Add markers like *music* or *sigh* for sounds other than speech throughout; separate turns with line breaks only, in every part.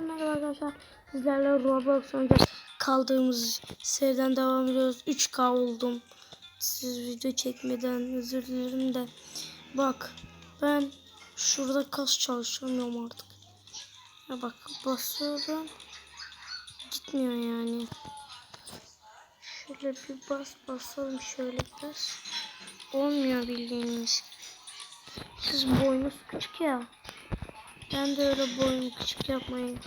merhaba arkadaşlar. Sizlerle Roblox oynayacağız. Kaldığımız seriden devam ediyoruz. 3K oldum. Siz video çekmeden özür dilerim de. Bak ben şurada kas çalışamıyorum artık. Ya bak basıyorum. Gitmiyor yani. Şöyle bir bas basalım şöyle biraz. Olmuyor bildiğiniz. Siz boynuz küçük ya. Ben de öyle boynu küçük yapmayın.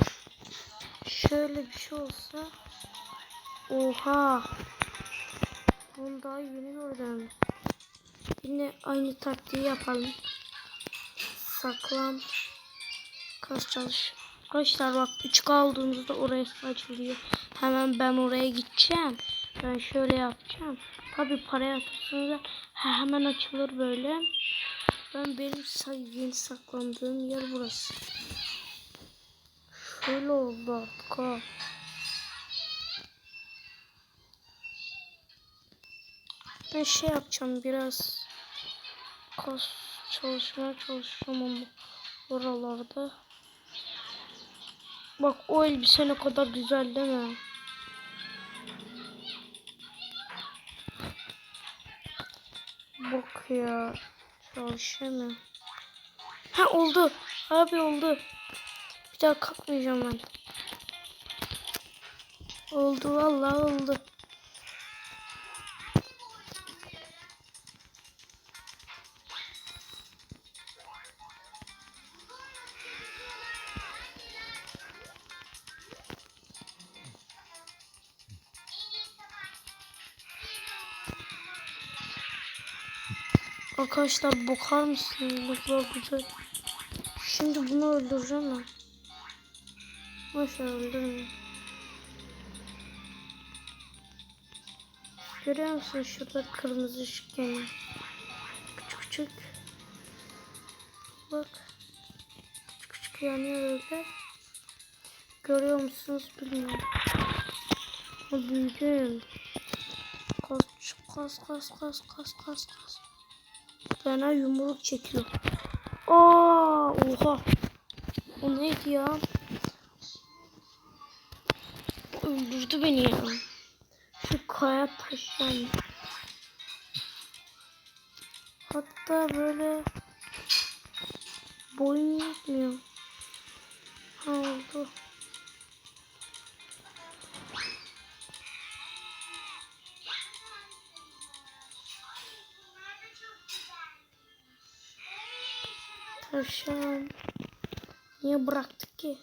Şöyle bir şey olsa. Oha. Onu daha yeni gördüm. Yine aynı taktiği yapalım. Saklan. Kas çalış. Arkadaşlar bak 3K olduğumuzda oraya açılıyor. Hemen ben oraya gideceğim. Ben şöyle yapacağım. Tabi paraya atırsınız. Hemen açılır böyle. Ben benim yeni saklandığım yer burası. Şöyle oldu artık. Ben şey yapacağım biraz kas çalışmaya çalışacağım ama oralarda. Bak o elbise ne kadar güzel değil mi? Bak ya. Çalışamıyorum. Ha oldu. Abi oldu. Bir daha kalkmayacağım ben. Oldu vallahi oldu. Arkadaşlar bakar mısınız? Ne kadar güzel. Şimdi bunu öldüreceğim ben. Boşver öldürme. Görüyor musun şurada kırmızı ışık yanıyor. Küçük küçük. Bak. Küçük küçük yanıyor öyle. Görüyor musunuz bilmiyorum. O büyüdüm. Kas kas kas kas kas kas kas. Bana yumruk çekiyor. Aa, oha. O neydi ya? Öldürdü beni ya. Şu kaya taş yani. Hatta böyle boyun yetmiyor. Ha oldu. Tavşan. Niye bıraktık ki?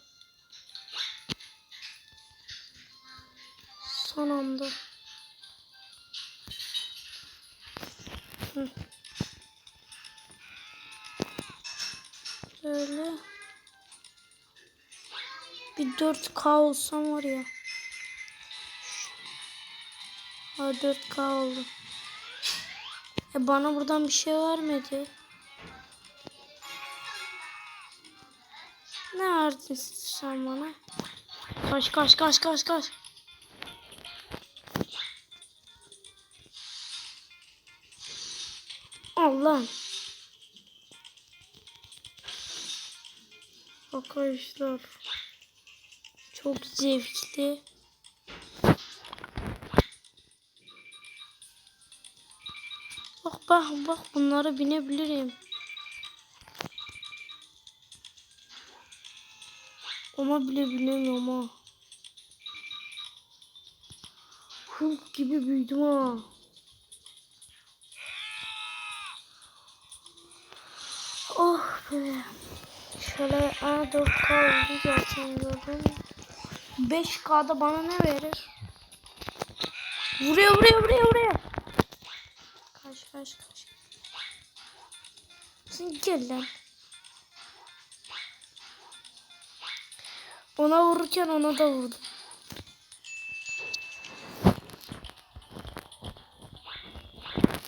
Son anda. Böyle. Bir 4K olsam var ya. Ha 4K oldu. E bana buradan bir şey vermedi. Ne verdin sen bana? Kaç kaç kaç kaç kaç. Allah. Arkadaşlar. Çok zevkli. Bak bak bak bunlara binebilirim. Ona bile bilemiyorum ha. Hulk gibi büyüdüm ha. Oh be. Şöyle A4K oldu zaten gördün. 5K'da bana ne verir? Vuruyor vuruyor vuruyor vuruyor. Kaç kaç kaç. Sen gel lan. Ona vururken ona da vurdum.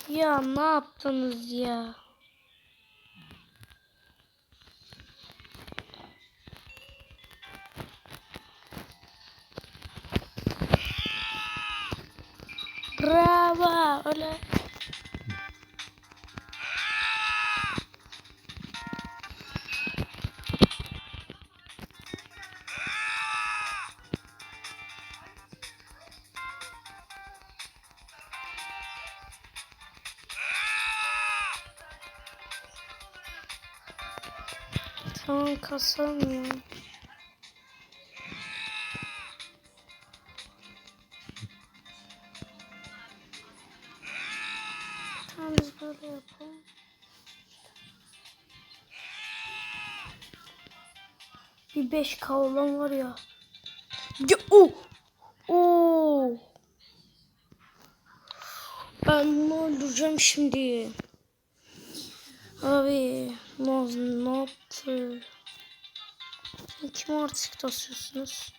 Ya ne yaptınız ya? Bravo. Öyle. Ya. Tamam biz böyle yapalım. Bir 5K olan var ya. Ya oh! Oo! Ben bunu öldüreceğim şimdi. Abi ne yaptı? Artık tasıyorsunuz?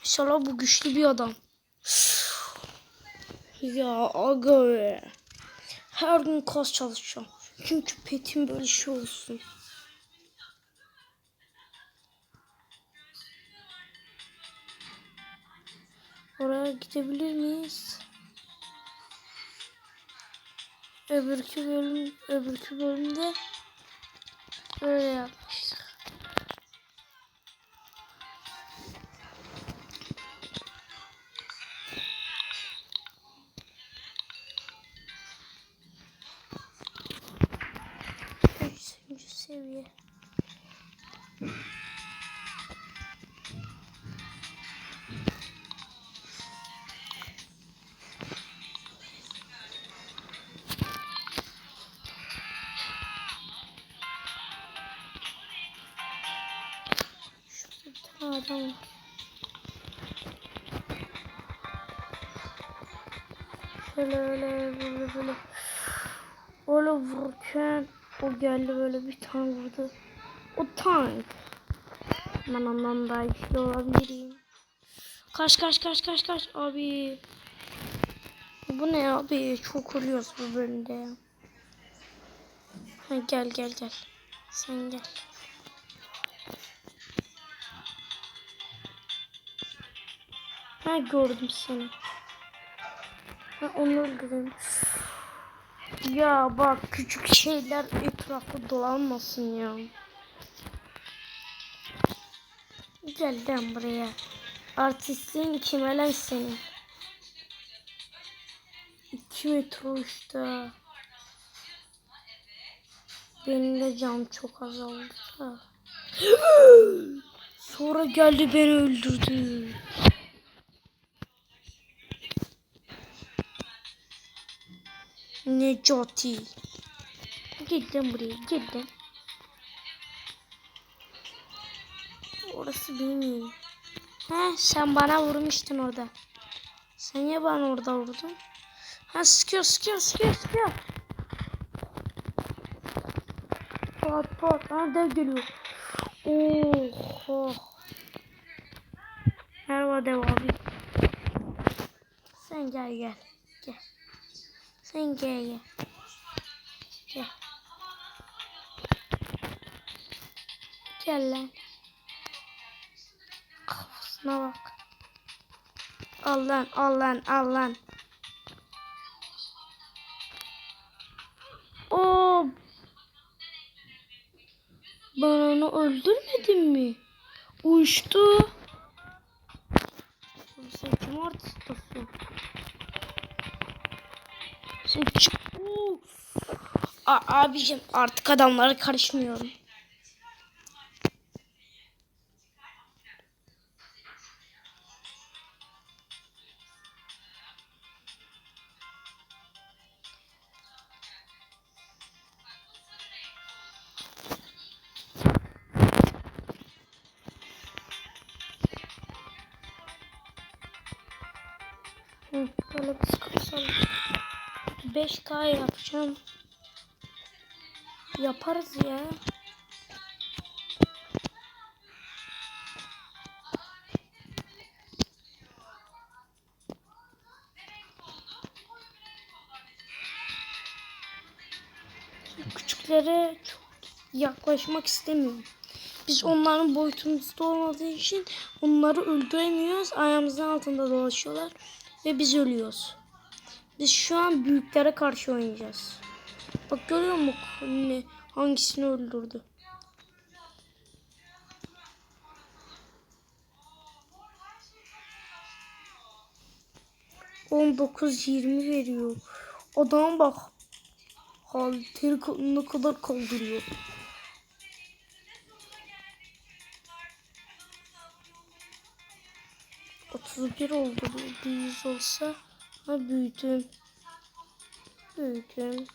İnşallah bu güçlü bir adam. Ya aga be. Her gün kas çalışacağım. Çünkü petim böyle şey olsun. Oraya gidebilir miyiz? Öbürkü bölüm, öbürkü bölümde öyle yapmıştık. Adam var. Şöyle öyle böyle böyle. Öyle vururken o geldi böyle bir tane vurdu. O tank. Ben ondan daha güçlü olabilirim. Kaç kaç kaç kaç kaç abi. Bu ne abi? Çok ölüyoruz bu bölümde. Ha, gel gel gel. Sen gel. Ha gördüm seni. Ha onu öldürdüm. Ya bak küçük şeyler etrafta dolanmasın ya. Gel lan buraya. Artistliğin kime lan senin? İki metre uçta. Benim de cam çok azaldı. *gasps* Sonra geldi beni öldürdü. Necati. Lan buraya lan. Orası benim. He sen bana vurmuştun orada. Sen niye bana orada vurdun? Ha sıkıyor sıkıyor sıkıyor sıkıyor. Pat pat. Ha dev geliyor. Oho. Merhaba dev abi. Sen gel gel. Gel. Sen gel gel. Gel. Gel lan. Kafasına bak. Al lan al lan al lan. Oo. Ben onu öldürmedim mi? Oğlum Sen kim artistasın? A abicim artık adamlara karışmıyorum. Hı, böyle bir kapsalım. 5K yapacağım. Yaparız ya. Küçüklere çok yaklaşmak istemiyorum. Biz onların boyutumuzda olmadığı için onları öldüremiyoruz. Ayağımızın altında dolaşıyorlar ve biz ölüyoruz. Biz şu an büyüklere karşı oynayacağız. Bak görüyor musun ne, hangisini öldürdü? On dokuz yirmi veriyor. Adam bak. Halteri ne kadar kaldırıyor. Otuz bir oldu. Bir yüz olsa. Ha büyüdüm. Büyüdüm.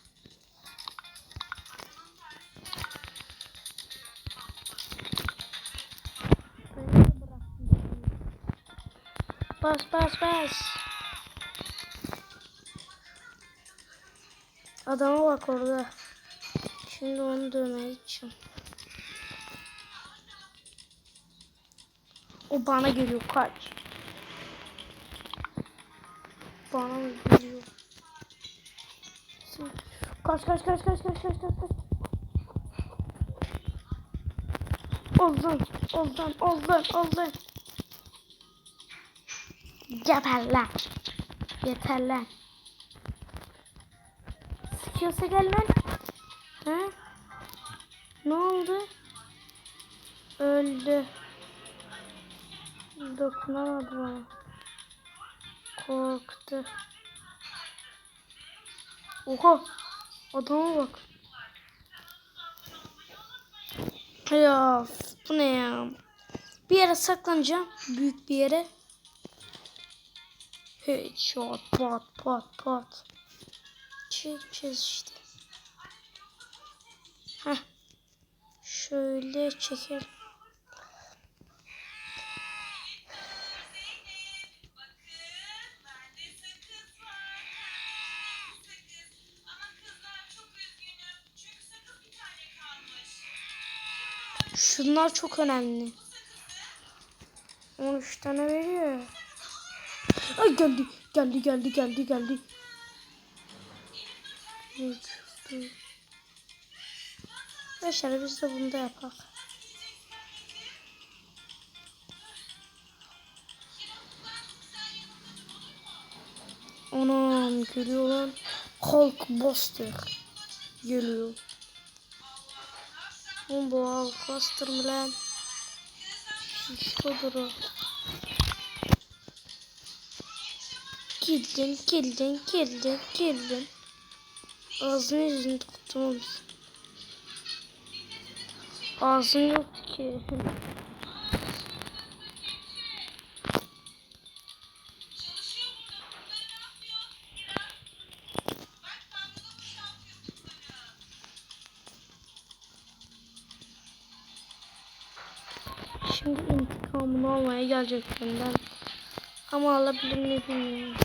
Bas bas bas. Adama bak orada. Şimdi onu dövmeye gideceğim. O bana geliyor kaç. Bana geliyor? Kaç kaç kaç kaç kaç kaç kaç kaç. Ozan, Ozan, Ozan, Ozan. Geber lan. Yeter lan. Sıkıyorsa gel lan. Ha? Ne oldu? Öldü. Dokunamadı bana. Korktu. Oha. Adama bak. Ya bu ne ya? Bir yere saklanacağım. Büyük bir yere. Headshot pat pat pat. Çekeceğiz işte. Heh. Şöyle çekelim. Şunlar çok önemli. 13 tane veriyor. Ay geldi, geldi, geldi, geldi, geldi. Arkadaşlar biz de bunu da yapak. Anam geliyor lan. Hulk Buster geliyor. Oğlum bu Hulk Buster mı lan? Şişkodur o. Girdin, girdin, girdin, girdin. Ağzını yüzünü tuttum. Ağzın yok ki. İntikamını almaya gelecek benden. Ama alabilir mi bilmiyorum.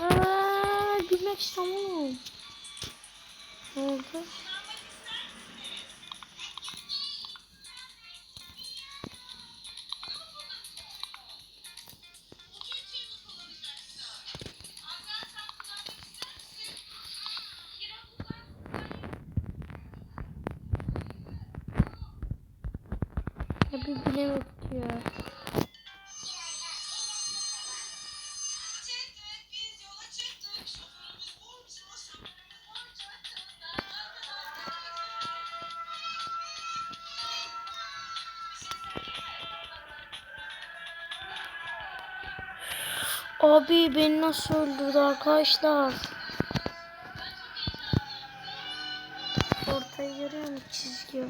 Aa, gülmek istemiyorum. Ne oldu? Abi beni nasıl öldürdü arkadaşlar? Ortayı görüyor musun çizgi.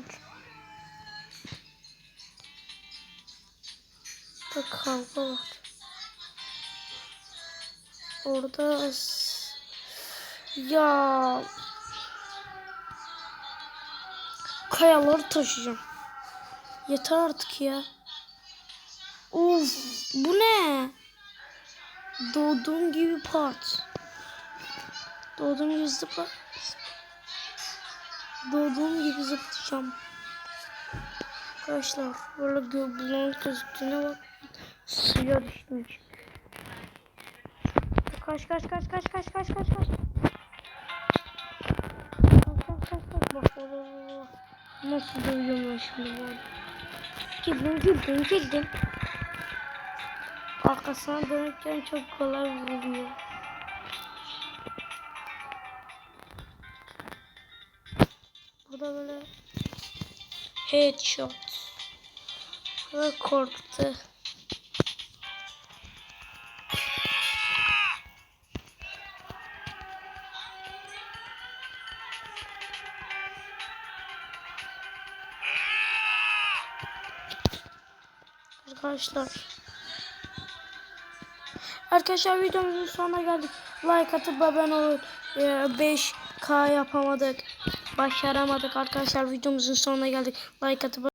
Burada kavga var. Orada ya kayaları taşıyacağım. Yeter artık ya. Of bu ne? Doğduğum gibi pat. Doğduğum gibi zıpla. Doğduğum gibi zıplayacağım. Arkadaşlar böyle gö bulanık gözüktüğüne bak. Suya düştüm. Kaç kaç kaç kaç kaç kaç kaç kaç. Bak bak bak. Nasıl dövüyorum ben şimdi bu arada. Girdim girdim girdim. Arkasına dönükken çok kolay vuruyor. Burada böyle headshot. Ve korktu. arkadaşlar. Arkadaşlar videomuzun sonuna geldik. Like atıp abone olun. Ee, 5K yapamadık. Başaramadık arkadaşlar. Videomuzun sonuna geldik. Like atıp